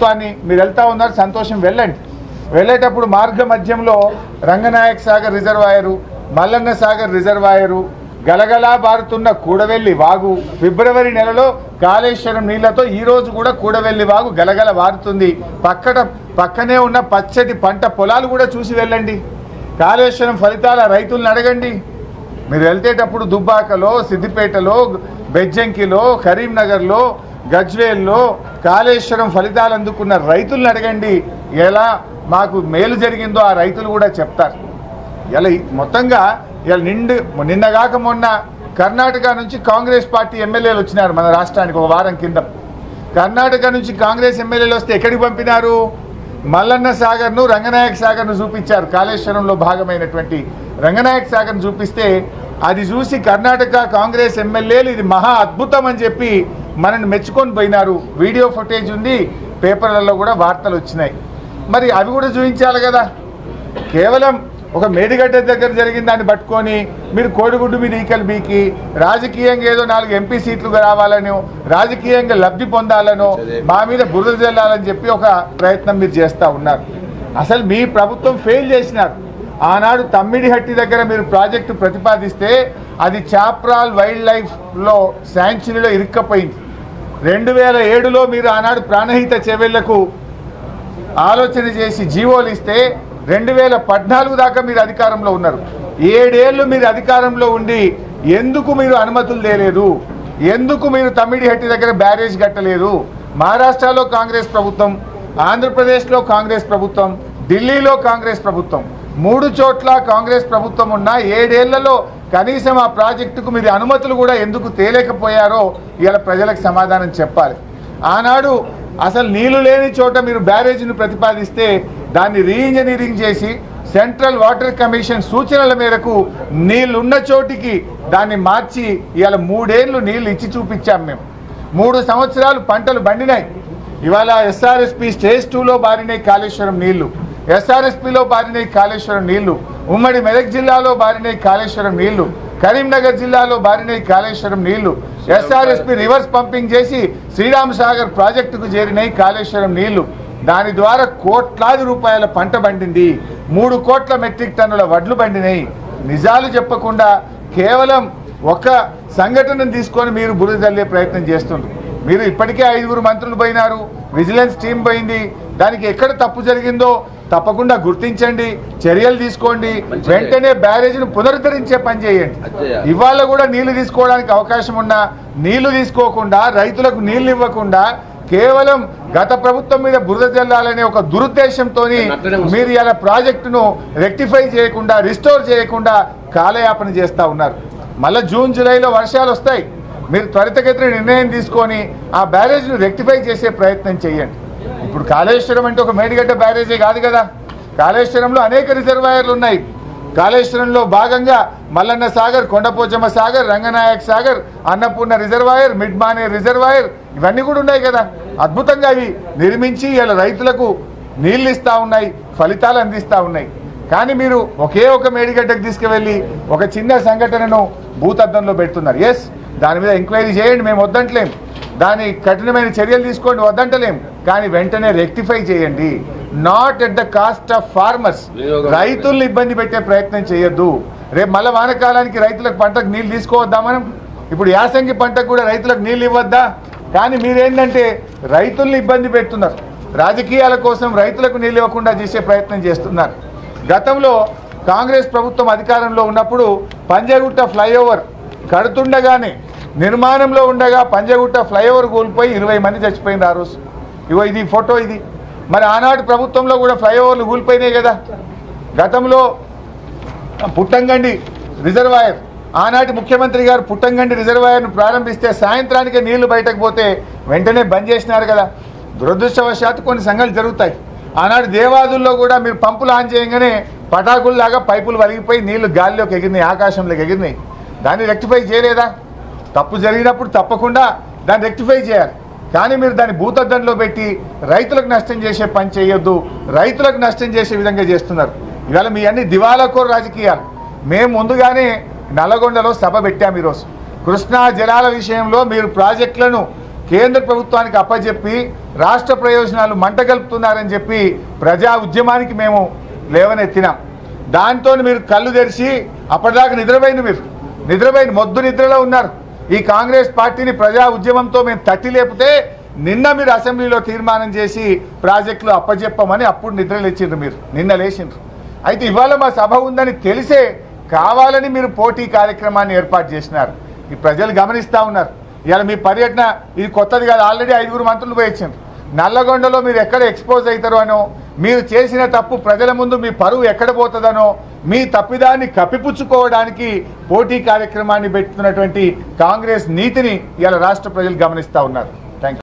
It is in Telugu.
ప్రభుత్వాన్ని మీరు వెళ్తా ఉన్నారు సంతోషం వెళ్ళండి. వెళ్ళేటప్పుడు మార్గ మధ్యంలో రంగనాయక్ సాగర్ రిజర్వాయరు మల్లన్న సాగర్ రిజర్వాయరు గలగలా బారుతున్న కూడవెల్లి వాగు. ఫిబ్రవరి నెలలో కాళేశ్వరం నీళ్ళతో ఈరోజు కూడా కూడవెల్లి వాగు గలగల వారుతుంది. పక్కన పక్కనే ఉన్న పచ్చటి పంట పొలాలు కూడా చూసి వెళ్ళండి. కాళేశ్వరం ఫలితాల రైతులను అడగండి. మీరు వెళ్తేటప్పుడు దుబ్బాకలో సిద్దిపేటలో బెజ్జంకిలో కరీంనగర్లో గజ్వేల్లో కాళేశ్వరం ఫలితాలు అందుకున్న రైతులను అడగండి. ఎలా మాకు మేలు జరిగిందో ఆ రైతులు కూడా చెప్తారు. ఇలా మొత్తంగా ఇలా నిండు నిన్నగాక మొన్న కర్ణాటక నుంచి కాంగ్రెస్ పార్టీ ఎమ్మెల్యేలు వచ్చినారు మన రాష్ట్రానికి ఒక వారం కింద. కర్ణాటక నుంచి కాంగ్రెస్ ఎమ్మెల్యేలు వస్తే ఎక్కడికి పంపినారు? మల్లన్న సాగర్ను రంగనాయక సాగర్ను చూపించారు. కాళేశ్వరంలో భాగమైనటువంటి రంగనాయక సాగర్ను చూపిస్తే అది చూసి కర్ణాటక కాంగ్రెస్ ఎమ్మెల్యేలు ఇది మహా అద్భుతం అని చెప్పి మనల్ని మెచ్చుకొని పోయినారు. వీడియో ఫుటేజ్ ఉంది పేపర్లలో కూడా వార్తలు వచ్చినాయి. మరి అవి కూడా చూపించాలి కదా. కేవలం ఒక మేడిగడ్డ దగ్గర జరిగిన దాన్ని పట్టుకొని మీరు కోడిగుడ్డు మీద ఈకలు బీకి రాజకీయంగా ఏదో నాలుగు ఎంపీ సీట్లు రావాలనో రాజకీయంగా లబ్ధి పొందాలనో మా మీద బురద జల్లాలని చెప్పి ఒక ప్రయత్నం మీరు చేస్తూ ఉన్నారు. అసలు మీ ప్రభుత్వం ఫెయిల్ చేసినారు. ఆనాడు తమ్మిడిహట్టి దగ్గర మీరు ప్రాజెక్టు ప్రతిపాదిస్తే అది చాప్రాల్ వైల్డ్ లైఫ్లో శాంక్చురీలో ఇరుక్కపోయింది. రెండు వేల ఏడులో మీరు ఆనాడు ప్రాణహిత చెవెళ్ళకు ఆలోచన చేసి జీవోలు ఇస్తే రెండు వేల పద్నాలుగు దాకా మీరు అధికారంలో ఉన్నారు. ఏడేళ్ళు మీరు అధికారంలో ఉండి ఎందుకు మీరు అనుమతులు తేలేదు? ఎందుకు మీరు తమ్మిడిహట్టి దగ్గర బ్యారేజ్ కట్టలేదు? మహారాష్ట్రలో కాంగ్రెస్ ప్రభుత్వం ఆంధ్రప్రదేశ్లో కాంగ్రెస్ ప్రభుత్వం ఢిల్లీలో కాంగ్రెస్ ప్రభుత్వం మూడు చోట్ల కాంగ్రెస్ ప్రభుత్వం ఉన్న ఏడేళ్ళలో కనీసం ఆ ప్రాజెక్టుకు మీరు అనుమతులు కూడా ఎందుకు తేలేకపోయారో ఇవాళ ప్రజలకు సమాధానం చెప్పాలి. ఆనాడు అసలు నీళ్ళు లేని చోట మీరు బ్యారేజీని ప్రతిపాదిస్తే దాన్ని రీఇంజనీరింగ్ చేసి సెంట్రల్ వాటర్ కమిషన్ సూచనల మేరకు నీళ్ళున్న చోటికి దాన్ని మార్చి ఇవాళ మూడేళ్ళు నీళ్ళు ఇచ్చి చూపించాం మేము. మూడు సంవత్సరాలు పంటలు బండినాయి ఇవాళ ఎస్ఆర్ఎస్పి స్టేజ్ టూలో బారినాయి కాళేశ్వరం నీళ్ళు ఎస్ఆర్ఎస్పిలో బారినాయి కాళేశ్వరం నీళ్ళు ఉమ్మడి మెదక్ జిల్లాలో బారినాయి కాళేశ్వరం నీళ్ళు కరీంనగర్ జిల్లాలో బారినాయి కాళేశ్వరం నీళ్ళు ఎస్ఆర్ఎస్పి రివర్స్ పంపింగ్ చేసి శ్రీరామ్ సాగర్ ప్రాజెక్టుకు చేరినాయి కాళేశ్వరం నీళ్ళు. దాని ద్వారా కోట్లాది రూపాయల పంట పండింది. మూడు కోట్ల మెట్రిక్ టన్నుల వడ్లు పండినాయి నిజాలు చెప్పకుండా కేవలం ఒక సంఘటనను తీసుకొని మీరు బురదల్లే ప్రయత్నం చేస్తుంది మీరు ఇప్పటికే ఐదుగురు మంత్రులు పోయినారు. విజిలెన్స్ టీం పోయింది. దానికి ఎక్కడ తప్పు జరిగిందో తప్పకుండా గుర్తించండి చర్యలు తీసుకోండి వెంటనే బ్యారేజ్ను పునరుద్ధరించే పని చేయండి. ఇవాళ కూడా నీళ్ళు తీసుకోవడానికి అవకాశం ఉన్నా నీళ్ళు తీసుకోకుండా రైతులకు నీళ్ళు ఇవ్వకుండా కేవలం గత ప్రభుత్వం మీద బురద జల్లాలనే ఒక దురుద్దేశంతో మీరు ఇలా ప్రాజెక్టును రెక్టిఫై చేయకుండా రిస్టోర్ చేయకుండా కాలయాపన చేస్తూ ఉన్నారు. మళ్ళీ జూన్ జూలైలో వర్షాలు వస్తాయి. మీరు త్వరితగతిన నిర్ణయం తీసుకొని ఆ బ్యారేజ్ను రెక్టిఫై చేసే ప్రయత్నం చేయండి. ఇప్పుడు కాళేశ్వరం అంటే ఒక మేడిగడ్డ బ్యారేజే కాదు కదా. కాళేశ్వరంలో అనేక రిజర్వాయర్లు ఉన్నాయి. కాళేశ్వరంలో భాగంగా Mallanna Sagar Kondapochamma Sagar Ranganayak Sagar Annapurna reservoir mid Manair reservoir ఇవన్నీ కూడా ఉన్నాయి కదా. అద్భుతంగా అవి నిర్మించి ఇలా రైతులకు నీళ్ళు ఇస్తూ ఉన్నాయి ఫలితాలు అందిస్తూ ఉన్నాయి. కానీ మీరు ఒకే ఒక మేడిగడ్డకు తీసుకువెళ్ళి ఒక చిన్న సంఘటనను భూతద్దంలో పెడుతున్నారు. ఎస్ దాని మీద ఎంక్వైరీ చేయండి మేము వద్దంట్లేము దాని కఠినమైన చర్యలు తీసుకోండి వద్దంటలేం. కానీ వెంటనే రెక్టిఫై చేయండి. Not at the cost of farmers రైతుల్ని ఇబ్బంది పెట్టే ప్రయత్నం చేయొద్దు. రేపు మళ్ళీ వానకాలానికి రైతులకు పంటకు నీళ్ళు తీసుకోవద్దా మనం? ఇప్పుడు యాసంగి పంటకు కూడా రైతులకు నీళ్ళు ఇవ్వద్దా? కానీ మీరేంటంటే రైతుల్ని ఇబ్బంది పెడుతున్నారు. రాజకీయాల కోసం రైతులకు నీళ్ళు ఇవ్వకుండా చేసే ప్రయత్నం చేస్తున్నారు. గతంలో కాంగ్రెస్ ప్రభుత్వం అధికారంలో ఉన్నప్పుడు పంజగుట్ట ఫ్లైఓవర్ కడుతుండగానే నిర్మాణంలో ఉండగా పంజగుట్ట ఫ్లైఓవర్ కూలిపోయి ఇరవై మంది చచ్చిపోయింది ఆ రోజు. ఇగో ఇది ఫోటో ఇది. మరి ఆనాటి ప్రభుత్వంలో కూడా ఫ్లైఓవర్లు కూలిపోయినాయి కదా. గతంలో పుట్టంగండి రిజర్వాయర్. ఆనాటి ముఖ్యమంత్రి గారు పుట్టంగండి రిజర్వాయర్ను ప్రారంభిస్తే సాయంత్రానికి నీళ్ళు బయటకు పోతే వెంటనే బంద్ చేసినారు కదా. దురదృష్టవశాత్తు కొన్ని సంఘటనలు జరుగుతాయి. ఆనాడు దేవాదుల్లో కూడా మీరు పంపులు ఆన్ చేయగానే పటాకుల్లాగా పైపులు వలిగిపోయి నీళ్ళు గాలిలోకి ఎగిరినాయి ఆకాశంలోకి ఎగిరినాయి. దాన్ని రెక్టిఫై చేయలేదా? తప్పు జరిగినప్పుడు తప్పకుండా దాన్ని రెక్టిఫై చేయాలి. కానీ మీరు దాన్ని భూతద్దంలో పెట్టి రైతులకు నష్టం చేసే పని చేయొద్దు రైతులకు నష్టం చేసే విధంగా చేస్తున్నారు. ఇవాళ మీ అన్ని దివాలకోరు రాజకీయాలు. మేము ముందుగానే నల్లగొండలో సభ పెట్టాము ఈరోజు. కృష్ణా జలాల విషయంలో మీరు ప్రాజెక్టులను కేంద్ర ప్రభుత్వానికి అప్పచెప్పి రాష్ట్ర ప్రయోజనాలు మంటగలుపుతున్నారని చెప్పి ప్రజా ఉద్యమానికి మేము లేవనెత్తినాం. దాంతో మీరు కళ్ళు తెరిచి అప్పటిదాకా నిద్రపోయింది మీరు. నిద్రపోయింది మొద్దు నిద్రలో ఉన్నారు. ఈ కాంగ్రెస్ పార్టీని ప్రజా ఉద్యమంతో మేము తట్టి లేపితే నిన్న మీరు అసెంబ్లీలో తీర్మానం చేసి ప్రాజెక్టులు అప్పజెప్పమని అప్పుడు నిద్ర లేచిండ్రు మీరు. నిన్న లేచిండ్రు. అయితే ఇవాళ మా సభ ఉందని తెలిసే కావాలని మీరు పోటీ కార్యక్రమాన్ని ఏర్పాటు చేసినారు. ఈ ప్రజలు గమనిస్తూ ఉన్నారు. ఇవాళ మీ పర్యటన ఇది కొత్తది కాదు. ఆల్రెడీ ఐదుగురు మంత్రులు పోయించారు నల్లగొండలో మీరు ఎక్కడ ఎక్స్పోజ్ అవుతారో అనో మీరు చేసిన తప్పు ప్రజల ముందు మీ పరువు ఎక్కడ పోతుందనో మీ తప్పిదాన్ని కప్పిపుచ్చుకోవడానికి పోటీ కార్యక్రమాన్ని పెట్టుతున్నటువంటి కాంగ్రెస్ నీతిని ఇవాళ రాష్ట్ర ప్రజలు గమనిస్తూ ఉన్నారు.